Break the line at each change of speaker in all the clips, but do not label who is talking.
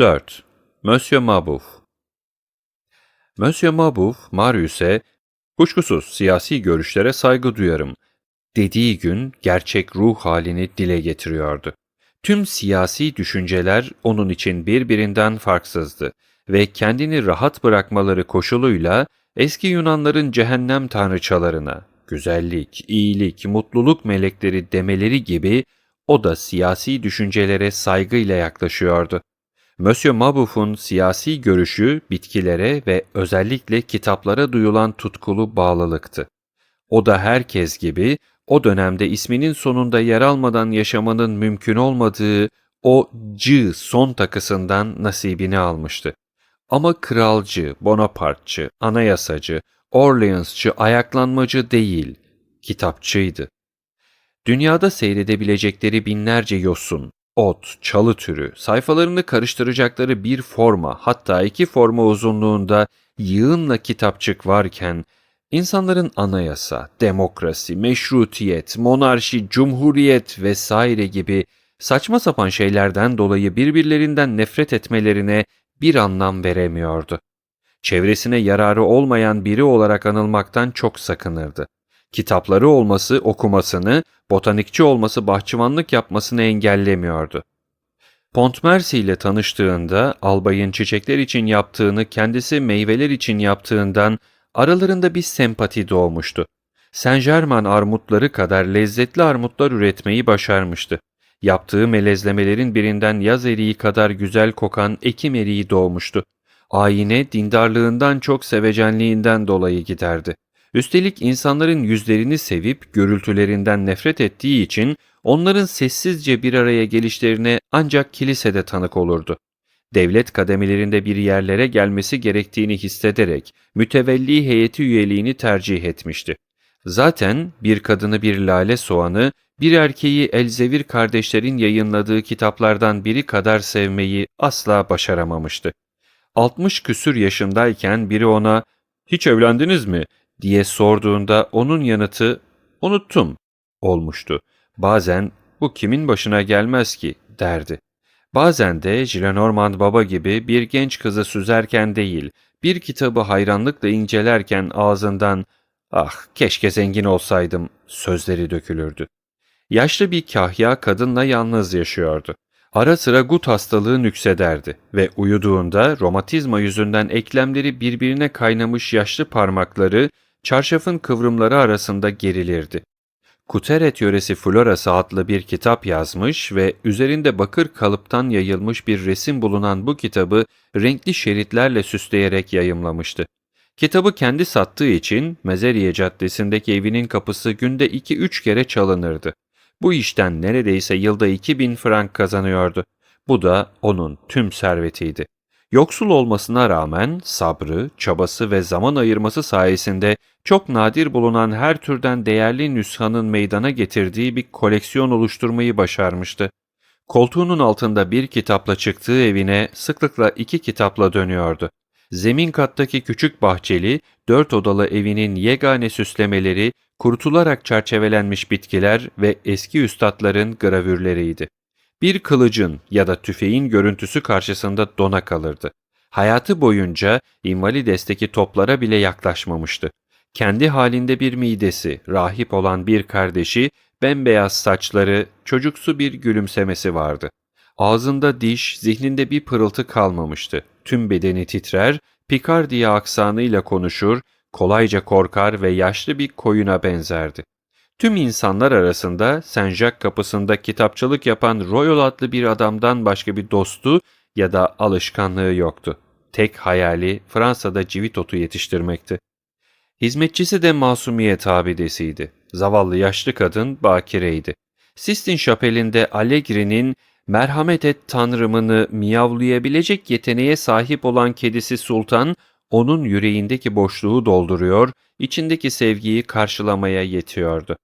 4. Monsieur Mabeuf Monsieur Mabeuf, Marius'e, kuşkusuz siyasi görüşlere saygı duyarım, dediği gün gerçek ruh halini dile getiriyordu. Tüm siyasi düşünceler onun için birbirinden farksızdı ve kendini rahat bırakmaları koşuluyla eski Yunanların cehennem tanrıçalarına, güzellik, iyilik, mutluluk melekleri demeleri gibi o da siyasi düşüncelere saygıyla yaklaşıyordu. Monsieur Mabeuf'un siyasi görüşü bitkilere ve özellikle kitaplara duyulan tutkulu bağlılıktı. O da herkes gibi o dönemde isminin sonunda yer almadan yaşamanın mümkün olmadığı o C son takısından nasibini almıştı. Ama kralcı, Bonapartçı, anayasacı, Orleansçı, ayaklanmacı değil, kitapçıydı. Dünyada seyredebilecekleri binlerce yosun, ot, çalı türü, sayfalarını karıştıracakları bir forma, hatta iki forma uzunluğunda yığınla kitapçık varken, insanların anayasa, demokrasi, meşrutiyet, monarşi, cumhuriyet vesaire gibi saçma sapan şeylerden dolayı birbirlerinden nefret etmelerine bir anlam veremiyordu. Çevresine yararı olmayan biri olarak anılmaktan çok sakınırdı. Kitapları olması okumasını, botanikçi olması bahçıvanlık yapmasını engellemiyordu. Pontmercy ile tanıştığında albayın çiçekler için yaptığını kendisi meyveler için yaptığından aralarında bir sempati doğmuştu. Saint Germain armutları kadar lezzetli armutlar üretmeyi başarmıştı. Yaptığı melezlemelerin birinden yaz eriği kadar güzel kokan ekim eriği doğmuştu. Ayine dindarlığından çok sevecenliğinden dolayı giderdi. Üstelik insanların yüzlerini sevip gürültülerinden nefret ettiği için onların sessizce bir araya gelişlerine ancak kilisede tanık olurdu. Devlet kademelerinde bir yerlere gelmesi gerektiğini hissederek mütevelli heyeti üyeliğini tercih etmişti. Zaten bir kadını bir lale soğanı, bir erkeği Elzevir kardeşlerin yayınladığı kitaplardan biri kadar sevmeyi asla başaramamıştı. 60 küsür yaşındayken biri ona ''Hiç evlendiniz mi?'' Diye sorduğunda onun yanıtı ''Unuttum'' olmuştu. Bazen ''Bu kimin başına gelmez ki?'' derdi. Bazen de Gillenormand baba gibi bir genç kızı süzerken değil, bir kitabı hayranlıkla incelerken ağzından ''Ah keşke zengin olsaydım'' sözleri dökülürdü. Yaşlı bir kahya kadınla yalnız yaşıyordu. Ara sıra gut hastalığı nüksederdi ve uyuduğunda romatizma yüzünden eklemleri birbirine kaynamış yaşlı parmakları çarşafın kıvrımları arasında gerilirdi. Kuteret yöresi florası adlı bir kitap yazmış ve üzerinde bakır kalıptan yayılmış bir resim bulunan bu kitabı renkli şeritlerle süsleyerek yayımlamıştı. Kitabı kendi sattığı için Mezeriye Caddesi'ndeki evinin kapısı günde 2-3 kere çalınırdı. Bu işten neredeyse yılda 2000 frank kazanıyordu. Bu da onun tüm servetiydi. Yoksul olmasına rağmen sabrı, çabası ve zaman ayırması sayesinde çok nadir bulunan her türden değerli nüshanın meydana getirdiği bir koleksiyon oluşturmayı başarmıştı. Koltuğunun altında bir kitapla çıktığı evine sıklıkla iki kitapla dönüyordu. Zemin kattaki küçük bahçeli, dört odalı evinin yegane süslemeleri, kurutularak çerçevelenmiş bitkiler ve eski üstadların gravürleriydi. Bir kılıcın ya da tüfeğin görüntüsü karşısında dona kalırdı. Hayatı boyunca invalidesteki toplara bile yaklaşmamıştı. Kendi halinde bir midesi, rahip olan bir kardeşi, bembeyaz saçları, çocuksu bir gülümsemesi vardı. Ağzında diş, zihninde bir pırıltı kalmamıştı. Tüm bedeni titrer, Pikardiya aksanıyla konuşur, kolayca korkar ve yaşlı bir koyuna benzerdi. Tüm insanlar arasında Saint-Jacques kapısında kitapçılık yapan Royal adlı bir adamdan başka bir dostu ya da alışkanlığı yoktu. Tek hayali Fransa'da civit yetiştirmekti. Hizmetçisi de masumiyet abidesiydi. Zavallı yaşlı kadın bakireydi. Sistine Şapeli'nde Allegri'nin merhamet et tanrımını miyavlayabilecek yeteneğe sahip olan kedisi Sultan, onun yüreğindeki boşluğu dolduruyor, içindeki sevgiyi karşılamaya yetiyordu.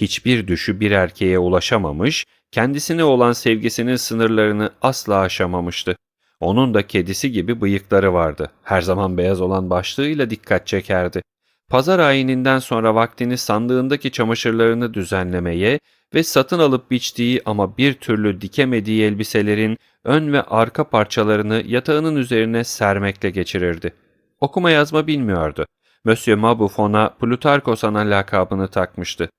Hiçbir düşü bir erkeğe ulaşamamış, kendisine olan sevgisinin sınırlarını asla aşamamıştı. Onun da kedisi gibi bıyıkları vardı. Her zaman beyaz olan başlığıyla dikkat çekerdi. pazar ayininden sonra vaktini sandığındaki çamaşırlarını düzenlemeye ve satın alıp biçtiği ama bir türlü dikemediği elbiselerin ön ve arka parçalarını yatağının üzerine sermekle geçirirdi. Okuma yazma bilmiyordu. Monsieur Mabeuf ona Plutarkos ana lakabını takmıştı.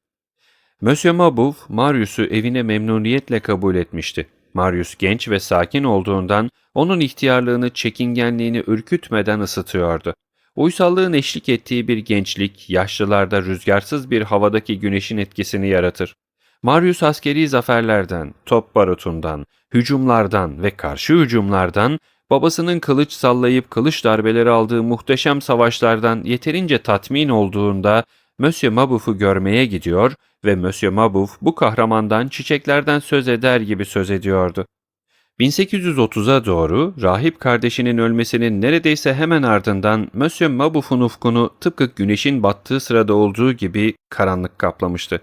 Monsieur Mabeuf, Marius'u evine memnuniyetle kabul etmişti. Marius genç ve sakin olduğundan onun ihtiyarlığını, çekingenliğini ürkütmeden ısıtıyordu. Uysallığın eşlik ettiği bir gençlik, yaşlılarda rüzgarsız bir havadaki güneşin etkisini yaratır. Marius askeri zaferlerden, top barutundan, hücumlardan ve karşı hücumlardan, babasının kılıç sallayıp kılıç darbeleri aldığı muhteşem savaşlardan yeterince tatmin olduğunda Monsieur Mabeuf'u görmeye gidiyor ve Monsieur Mabeuf bu kahramandan çiçeklerden söz eder gibi söz ediyordu. 1830'a doğru rahip kardeşinin ölmesinin neredeyse hemen ardından Monsieur Mabeuf'un ufkunu tıpkı güneşin battığı sırada olduğu gibi karanlık kaplamıştı.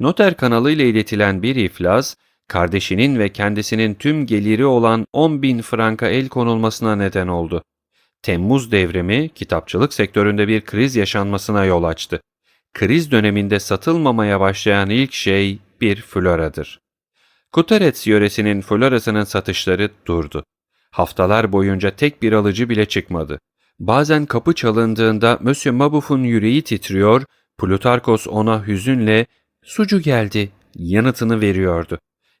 Noter kanalıyla iletilen bir iflas, kardeşinin ve kendisinin tüm geliri olan 10 bin franka el konulmasına neden oldu. Temmuz devrimi kitapçılık sektöründe bir kriz yaşanmasına yol açtı. Kriz döneminde satılmamaya başlayan ilk şey bir floradır. Kutarets yöresinin florasının satışları durdu. Haftalar boyunca tek bir alıcı bile çıkmadı. Bazen kapı çalındığında Monsieur Mabeuf'un yüreği titriyor, Plutarkos ona hüzünle ''Sucu geldi'' yanıtını veriyordu.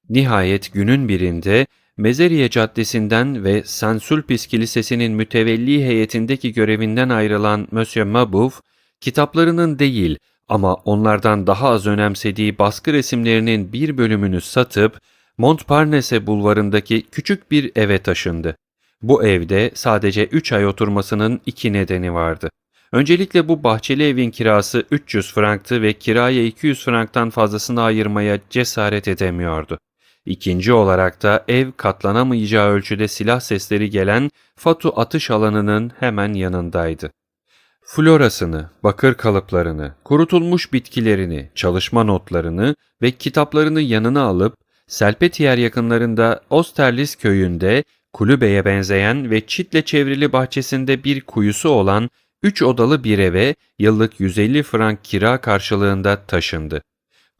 Nihayet günün birinde Mezeriye Caddesi'nden ve Saint Sulpice Kilisesi'nin mütevelli heyetindeki görevinden ayrılan Monsieur Mabeuf, kitaplarının değil ama onlardan daha az önemsediği baskı resimlerinin bir bölümünü satıp Montparnasse bulvarındaki küçük bir eve taşındı. Bu evde sadece 3 ay oturmasının iki nedeni vardı. Öncelikle bu bahçeli evin kirası 300 franktı ve kiraya 200 franktan fazlasını ayırmaya cesaret edemiyordu. İkinci olarak da ev katlanamayacağı ölçüde silah sesleri gelen Fatu atış alanının hemen yanındaydı. Florasını, bakır kalıplarını, kurutulmuş bitkilerini, çalışma notlarını ve kitaplarını yanına alıp Selpetiyer yakınlarında Osterlis köyünde kulübeye benzeyen ve çitle çevrili bahçesinde bir kuyusu olan üç odalı bir eve yıllık 150 frank kira karşılığında taşındı.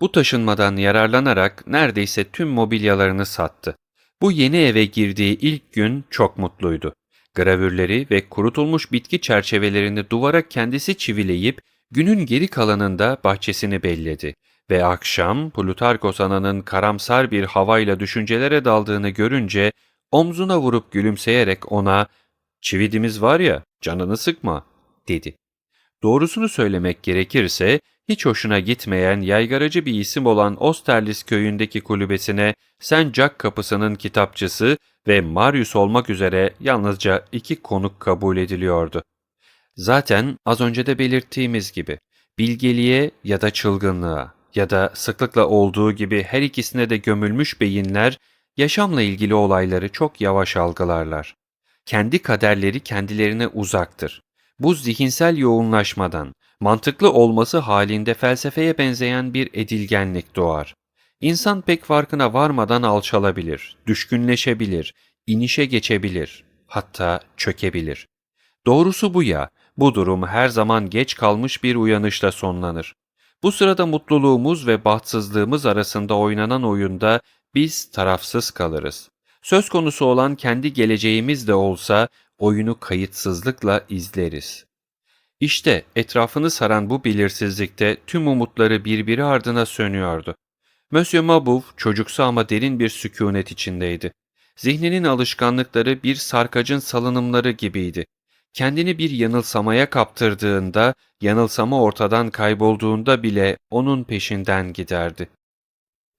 Bu taşınmadan yararlanarak neredeyse tüm mobilyalarını sattı. Bu yeni eve girdiği ilk gün çok mutluydu. Gravürleri ve kurutulmuş bitki çerçevelerini duvara kendisi çivileyip günün geri kalanında bahçesini belledi ve akşam Plutarkos ananın karamsar bir havayla düşüncelere daldığını görünce omzuna vurup gülümseyerek ona ''Çividimiz var ya, canını sıkma.'' dedi. Doğrusunu söylemek gerekirse hiç hoşuna gitmeyen yaygaracı bir isim olan Osterlis köyündeki kulübesine Sen Jack kapısının kitapçısı ve Marius olmak üzere yalnızca iki konuk kabul ediliyordu. Zaten az önce de belirttiğimiz gibi bilgeliğe ya da çılgınlığa ya da sıklıkla olduğu gibi her ikisine de gömülmüş beyinler yaşamla ilgili olayları çok yavaş algılarlar. Kendi kaderleri kendilerine uzaktır. Bu zihinsel yoğunlaşmadan, mantıklı olması halinde felsefeye benzeyen bir edilgenlik doğar. İnsan pek farkına varmadan alçalabilir, düşkünleşebilir, inişe geçebilir, hatta çökebilir. Doğrusu bu ya, bu durum her zaman geç kalmış bir uyanışla sonlanır. Bu sırada mutluluğumuz ve bahtsızlığımız arasında oynanan oyunda biz tarafsız kalırız. Söz konusu olan kendi geleceğimiz de olsa oyunu kayıtsızlıkla izleriz. İşte etrafını saran bu belirsizlikte tüm umutları birbiri ardına sönüyordu. Monsieur Mabeuf çocuksu ama derin bir sükunet içindeydi. Zihninin alışkanlıkları bir sarkacın salınımları gibiydi. Kendini bir yanılsamaya kaptırdığında, yanılsama ortadan kaybolduğunda bile onun peşinden giderdi.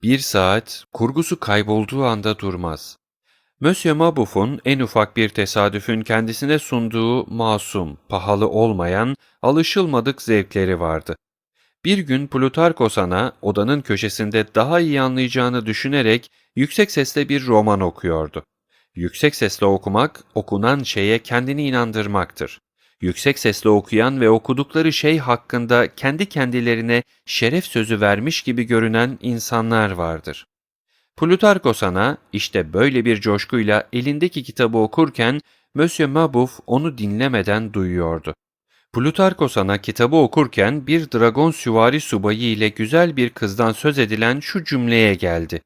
Bir saat, kurgusu kaybolduğu anda durmaz. Monsieur Mabeuf'un en ufak bir tesadüfün kendisine sunduğu masum, pahalı olmayan, alışılmadık zevkleri vardı. Bir gün Plutarkos ana odanın köşesinde daha iyi anlayacağını düşünerek yüksek sesle bir roman okuyordu. Yüksek sesle okumak, okunan şeye kendini inandırmaktır. Yüksek sesle okuyan ve okudukları şey hakkında kendi kendilerine şeref sözü vermiş gibi görünen insanlar vardır. Plutarkos ana işte böyle bir coşkuyla elindeki kitabı okurken Monsieur Mabeuf onu dinlemeden duyuyordu. Plutarko sana kitabı okurken bir dragon süvari subayı ile güzel bir kızdan söz edilen şu cümleye geldi.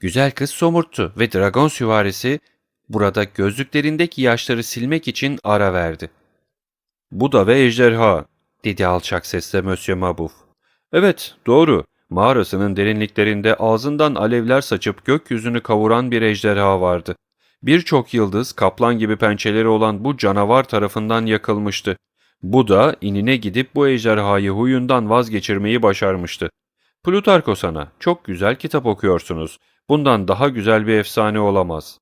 Güzel kız somurttu ve dragon süvarisi burada gözlüklerindeki yaşları silmek için ara verdi. Bu da ve ejderha, dedi alçak sesle Monsieur Mabouf. Evet, doğru. Mağarasının derinliklerinde ağzından alevler saçıp gökyüzünü kavuran bir ejderha vardı. Birçok yıldız, kaplan gibi pençeleri olan bu canavar tarafından yakılmıştı. Bu da inine gidip bu ejderhayı huyundan vazgeçirmeyi başarmıştı. Plutarko sana, çok güzel kitap okuyorsunuz. Bundan daha güzel bir efsane olamaz.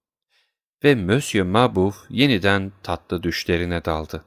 Ve Monsieur Mabouf yeniden tatlı düşlerine daldı.